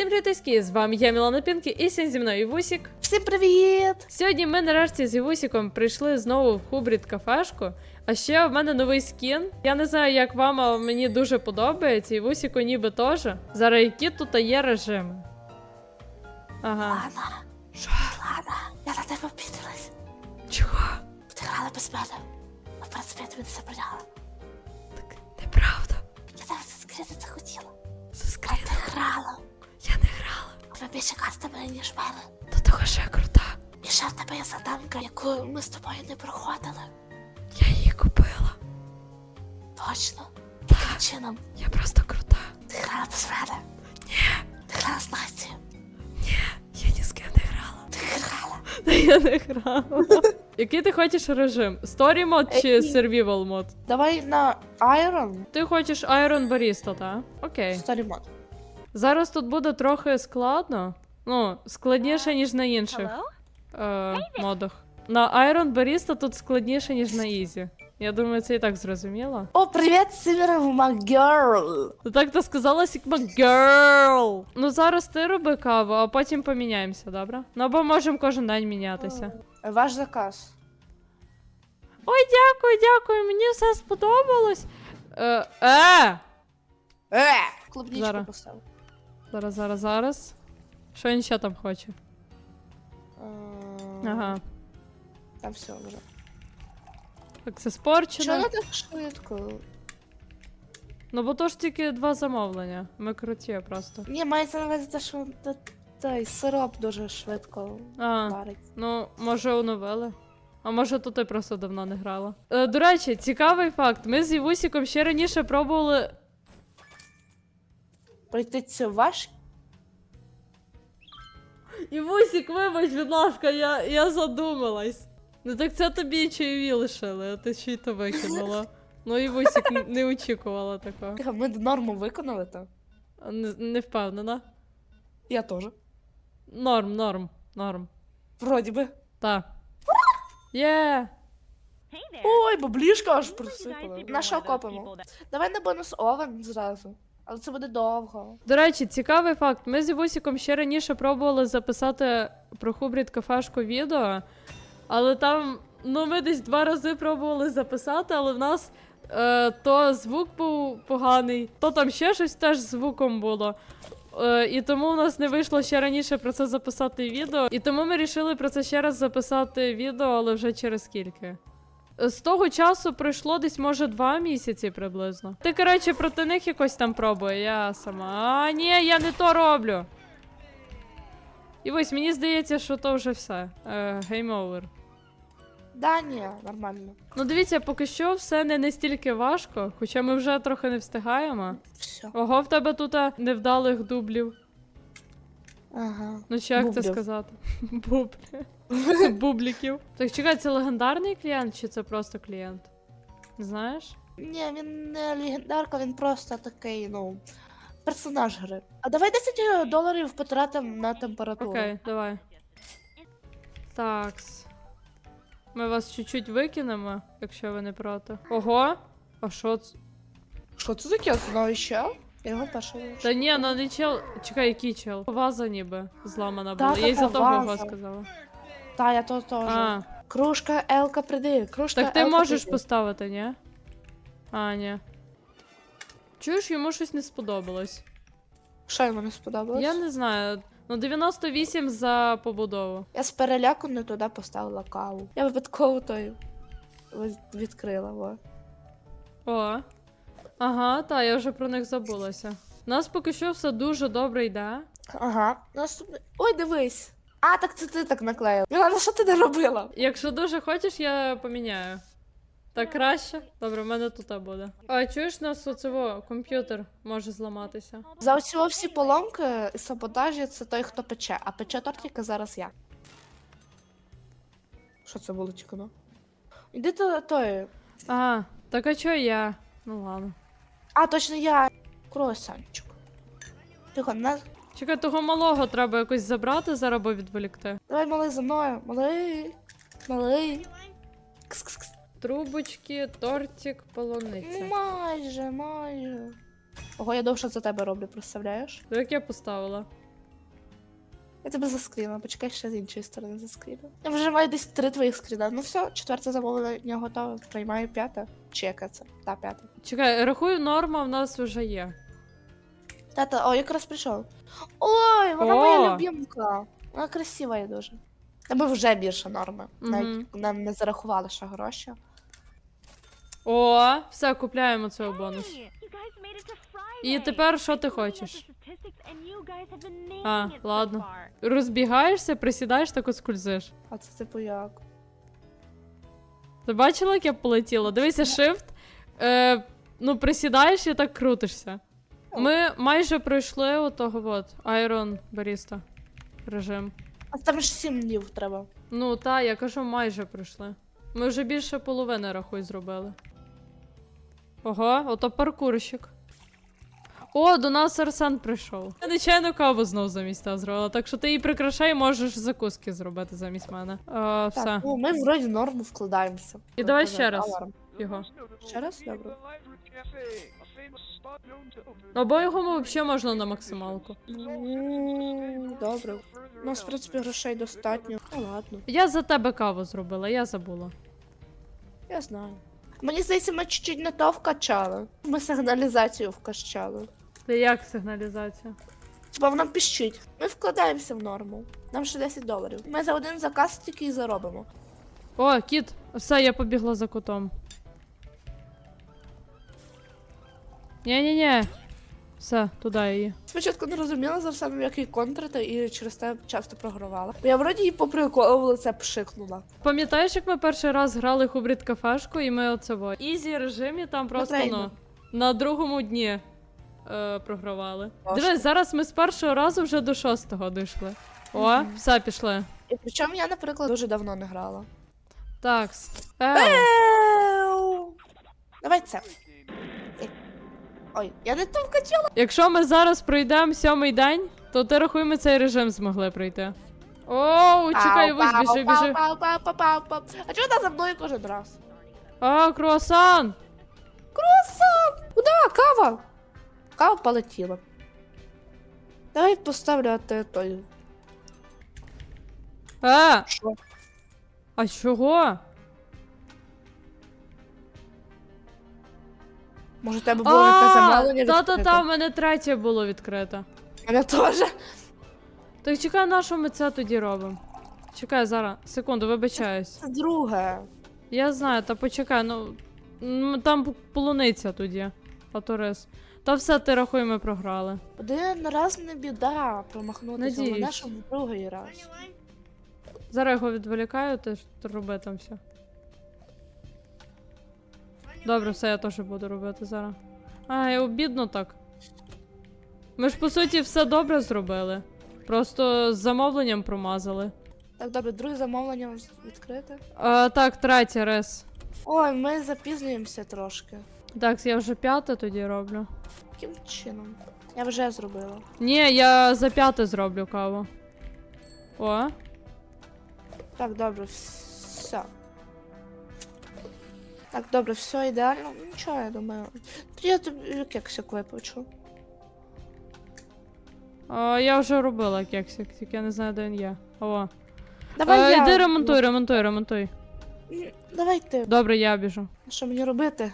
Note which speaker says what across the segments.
Speaker 1: Всім привітки, з вами я Мілана Пінкі і сьогодні зі мною Івусік.
Speaker 2: Всім привіт!
Speaker 1: Сьогодні ми нарешті з Івусіком прийшли знову в Хубрід кафешку. А ще в мене новий скін. Я не знаю, як вам, але мені дуже подобається. Івусіку ніби теж. Зараз які тут є режими. Ага.
Speaker 2: Лана,
Speaker 1: Що?
Speaker 2: Лана, я на тебе обідалась.
Speaker 1: Чого?
Speaker 2: Ти грала без мене. А в принципі, я тобі не забороняла.
Speaker 1: Так неправда.
Speaker 2: Я тебе заскрити це хотіла. А ти грала.
Speaker 1: Я.
Speaker 2: Тебе більше каста мене, ніж мене.
Speaker 1: До того ще крута.
Speaker 2: І ще в тебе є заданка, яку ми з тобою не проходили.
Speaker 1: Я її купила.
Speaker 2: Точно. Таким чином,
Speaker 1: Я просто крута.
Speaker 2: ти грала без мене. Ні. Ти грала з Настю.
Speaker 1: Я ні з ким не грала.
Speaker 2: Ти грала.
Speaker 1: Та я не грала. Який ти хочеш режим? Story мод чи survival мод?
Speaker 2: Давай на Iron.
Speaker 1: Ти хочеш Iron Barista, так? Окей.
Speaker 2: Старий мод.
Speaker 1: Зараз тут буде трохи складно. Ну, складніше, ніж на інших е, модах. На Iron Barista тут складніше, ніж на Easy. Я думаю, це і так зрозуміло.
Speaker 2: О, привіт, Girl.
Speaker 1: Ну так ти сказала Sigma Girl. Ну зараз ти роби каву, а потім поміняємося, добре? Ну або можемо кожен день мінятися.
Speaker 2: Ваш заказ.
Speaker 1: Ой, дякую, дякую, мені все сподобалось. Е, е!
Speaker 2: Е! Клубничку
Speaker 1: Зараз.
Speaker 2: поставив.
Speaker 1: Зараз, зараз, зараз. Що він ще там хоче? Ага.
Speaker 2: Там все вже.
Speaker 1: Так, це спорчено.
Speaker 2: не так швидко?
Speaker 1: Ну бо то ж тільки два замовлення. Ми круті просто.
Speaker 2: Ні, мається на увазі те, що той сироп дуже швидко
Speaker 1: А,
Speaker 2: варить.
Speaker 1: ну, може, оновили. А може, то ти просто давно не грала. Е, до речі, цікавий факт. Ми з Івусіком ще раніше пробували.
Speaker 2: Пройти цю ваш.
Speaker 1: Івусік, вибач, будь ласка, я, я задумалась. Ну так це тобі чайові лишили, а ти ще й то викинула. Ну, Івусік не очікувала такого.
Speaker 2: Тихо, Ми норму виконали то.
Speaker 1: Не, не впевнена.
Speaker 2: Я теж.
Speaker 1: Норм, норм, норм.
Speaker 2: Вроді би.
Speaker 1: Та. Є!
Speaker 2: Ой, баблішка аж просипала. На що копимо? Давай на бонус овен зразу. Але це буде довго.
Speaker 1: До речі, цікавий факт. Ми з Івусіком ще раніше пробували записати про Хубрід кафешку відео, але там, ну, ми десь два рази пробували записати, але в нас е, то звук був поганий, то там ще щось теж звуком було. Е, і тому в нас не вийшло ще раніше про це записати відео. І тому ми вирішили про це ще раз записати відео, але вже через скільки. З того часу пройшло десь, може, два місяці приблизно. Ти, коротше, проти них якось там пробує, я сама. А, ні, я не то роблю. І ось мені здається, що то вже все. Е, Гейм овер.
Speaker 2: Да, ні, нормально.
Speaker 1: Ну, дивіться, поки що все не настільки важко, хоча ми вже трохи не встигаємо.
Speaker 2: Все.
Speaker 1: Ого, в тебе тут невдалих дублів.
Speaker 2: Ага.
Speaker 1: Ну, чи як це сказати? Бублі. Бубліків. Так чекай, це легендарний клієнт чи це просто клієнт? Знаєш?
Speaker 2: Ні, він не легендарка, він просто такий, ну, персонаж гри. А давай 10 доларів потратимо на температуру.
Speaker 1: Окей, давай. Такс. Ми вас чуть-чуть викинемо, якщо ви не проти. Ого! А що це?
Speaker 2: Що це таке? Знову ще? Його перший.
Speaker 1: Та ні, ну не чел. Чекай, який чел? Ваза ніби зламана була. Я й за того його сказала.
Speaker 2: Та, я то теж.
Speaker 1: А,
Speaker 2: Кружка Елка приди. Кружка
Speaker 1: так ти
Speaker 2: Елка
Speaker 1: можеш
Speaker 2: приди.
Speaker 1: поставити, ні? А, ні. Чуєш, йому щось не сподобалось.
Speaker 2: Що йому не сподобалось?
Speaker 1: Я не знаю. Ну, 98 за побудову.
Speaker 2: Я з переляку не туди поставила каву. Я випадково той ось відкрила. Во.
Speaker 1: О. Ага, та, я вже про них забулася. У нас поки що все дуже добре йде.
Speaker 2: Ага. Наступний. Ой, дивись. А, так це ти так наклеїла. Мілана, що ти не робила?
Speaker 1: Якщо дуже хочеш, я поміняю. Так краще? Добре, в мене тут буде. А чуєш нас оцево, комп'ютер може зламатися.
Speaker 2: За оці всі поломки і саботажі це той, хто пече, а пече тортика зараз я. Що це було тільки ну? Іди до той.
Speaker 1: Ага, так а чо я? Ну ладно.
Speaker 2: А, точно я. Круасанчик. Тихо, на...
Speaker 1: Чекай, того малого треба якось забрати зараз або відволікти.
Speaker 2: давай малий за мною. Малий. Малий. Кс-кс-кс.
Speaker 1: Трубочки, тортик, полуниця.
Speaker 2: Майже, майже. Ого, я довше за тебе роблю, представляєш?
Speaker 1: Як я поставила?
Speaker 2: Я тебе заскріла, почекай ще з іншої сторони заскріла. Я вже маю десь три твоїх скріна. Ну все, четверте замовлення готове. Приймаю п'яте. Чи яке це? Та п'яте.
Speaker 1: Чекай, рахую, норма в нас вже є.
Speaker 2: Тата, о, якраз прийшов. Ой, вона
Speaker 1: О!
Speaker 2: моя любимка. Вона красива є дуже. Ми вже більше норми.
Speaker 1: Мгм.
Speaker 2: Навіть нам не зарахували ще гроші.
Speaker 1: О, все, купляємо цього бонус. І тепер що ти хочеш? А, ладно. Розбігаєшся, присідаєш, так от скользиш.
Speaker 2: А це типу як?
Speaker 1: Ти бачила, як я полетіла? Дивися, shift. Е, ну, присідаєш і так крутишся. Ми майже пройшли отого от Iron Barista режим.
Speaker 2: А там ж сім днів треба.
Speaker 1: Ну, та, я кажу, майже пройшли. Ми вже більше половини рахуй зробили. Ого, ото паркурщик. О, до нас Арсен прийшов. Я нечайно каву знов замість та зробила, так що ти її прикрашай, можеш закуски зробити замість мене. Е, все.
Speaker 2: Так, ну ми вроді норму вкладаємося.
Speaker 1: І давай ще раз.
Speaker 2: аларм.
Speaker 1: Його.
Speaker 2: Ще раз? Добре.
Speaker 1: Або його взагалі можна на максималку.
Speaker 2: Ну, Добре. У нас, в принципі, грошей достатньо. Ну ладно,
Speaker 1: Я за тебе каву зробила, я забула.
Speaker 2: я знаю. Мені здається, ми чуть-чуть не то вкачали. Ми сигналізацію вкачали.
Speaker 1: Ти як сигналізація?
Speaker 2: Типа вона піщить. Ми вкладаємося в норму. Нам ще 10 доларів. Ми за один заказ тільки і заробимо.
Speaker 1: О, кіт! Все, я побігла за котом. Ні-ні-ні. Все, туди її.
Speaker 2: Спочатку не розуміла за все, як її контрити, і через те часто програвала. Бо я вроді її по приколу в лице пшикнула.
Speaker 1: Пам'ятаєш, як ми перший раз грали хубрід кафешку, і ми оце. Ізі режимі там просто ну, на другому дні е, програвали.
Speaker 2: Важко.
Speaker 1: Дивись, зараз ми з першого разу вже до шостого дійшли. О,
Speaker 2: Мгм.
Speaker 1: все, пішли.
Speaker 2: І причому я, наприклад, дуже давно не грала.
Speaker 1: Так. Е,
Speaker 2: Еу. Давай це. Ей. Ой, я не то вкачала.
Speaker 1: якщо ми зараз пройдемо сьомий день, то ти рахуй, ми цей режим змогли пройти. О, чекай, ось біжи, біжи.
Speaker 2: Пау, пау, пау, пау, пау. А чого вона за мною кожен раз?
Speaker 1: А, круасан!
Speaker 2: Круасан! Куда? Кава? Кава полетіла. Давай поставлю те той.
Speaker 1: А,
Speaker 2: Що?
Speaker 1: а чого?
Speaker 2: Може, тебе було якесь замовлення
Speaker 1: та-та-та,
Speaker 2: відкрите?
Speaker 1: в мене третє було відкрите.
Speaker 2: Мене теж.
Speaker 1: Так чекай, на що ми це тоді робимо? Чекай зараз, секунду, вибачаюсь.
Speaker 2: Це друге.
Speaker 1: Я знаю, та почекай, ну м, там полуниця тоді. А то рис. Та все, ти рахуй, ми програли.
Speaker 2: Один раз не біда промахнутися,
Speaker 1: Надіюсь.
Speaker 2: мене щоб другий раз.
Speaker 1: Зараз його відволікаю, ти ж роби там все. Добре, все, я теж буду робити зараз. Ай, обідно так. Ми ж по суті все добре зробили. Просто з замовленням промазали.
Speaker 2: Так, добре, друге замовлення відкрите.
Speaker 1: А, так, третє рис.
Speaker 2: Ой, ми запізнюємося трошки.
Speaker 1: Так, я вже п'яте тоді роблю.
Speaker 2: Яким чином? Я вже зробила.
Speaker 1: Ні, я за п'яте зроблю каву. О,
Speaker 2: Так, добре, все. Так, добре, все ідеально. Ну, Нічого, я думаю. Тоді я тобі кексик випечу.
Speaker 1: а, я вже робила кексик, тільки я не знаю, де він є. О.
Speaker 2: Давай
Speaker 1: А,
Speaker 2: я.
Speaker 1: йди ремонтуй, ремонтуй, ремонтуй.
Speaker 2: Давай ти.
Speaker 1: Добре, я біжу.
Speaker 2: Що мені робити?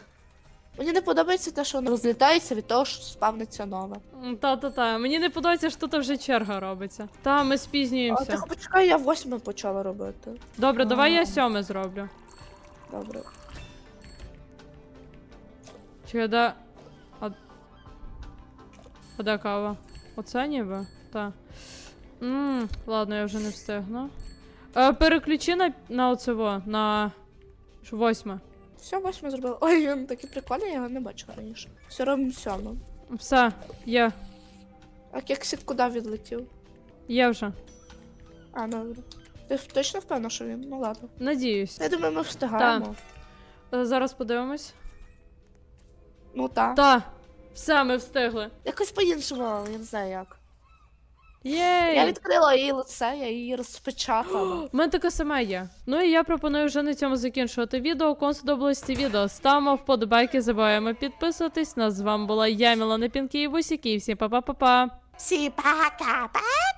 Speaker 2: Мені не подобається те, що воно розлітається від того, що спавниться нове.
Speaker 1: Та-та-та. Мені не подобається, що тут вже черга робиться. Та, ми
Speaker 2: А
Speaker 1: спізнюємося.
Speaker 2: ти почекай, я восьме почала робити.
Speaker 1: Добре, давай я сьоме зроблю.
Speaker 2: Добре.
Speaker 1: Чи де. А... а де кава? Оце ніби? Та. Ммм, ладно, я вже не встигну. Е, переключи на, на оцево, на ж восьме.
Speaker 2: Все, восьме зробила. Ой, він такий прикольний, я його не бачила раніше. Все робимо сьоме.
Speaker 1: Все, є,
Speaker 2: А кексик куди відлетів?
Speaker 1: є вже.
Speaker 2: А, добре. Ти точно впевнена, що він? Ну ладно.
Speaker 1: Надіюсь.
Speaker 2: Я думаю, ми встигаємо.
Speaker 1: Е, зараз подивимось.
Speaker 2: Ну так.
Speaker 1: Та, все, ми встигли.
Speaker 2: Якось по-іншому, я не знаю як.
Speaker 1: Єй!
Speaker 2: Я відкрила її лице, я її розпечатала.
Speaker 1: У мене таке саме є. Ну і я пропоную вже на цьому закінчувати відео. Кому сподобалось це відео, ставимо вподобайки, забуваємо підписуватись. Нас з вами була я, Мілана Пінкі і Вусіки. Всім па-па-па-па.
Speaker 2: Всі пока-пока!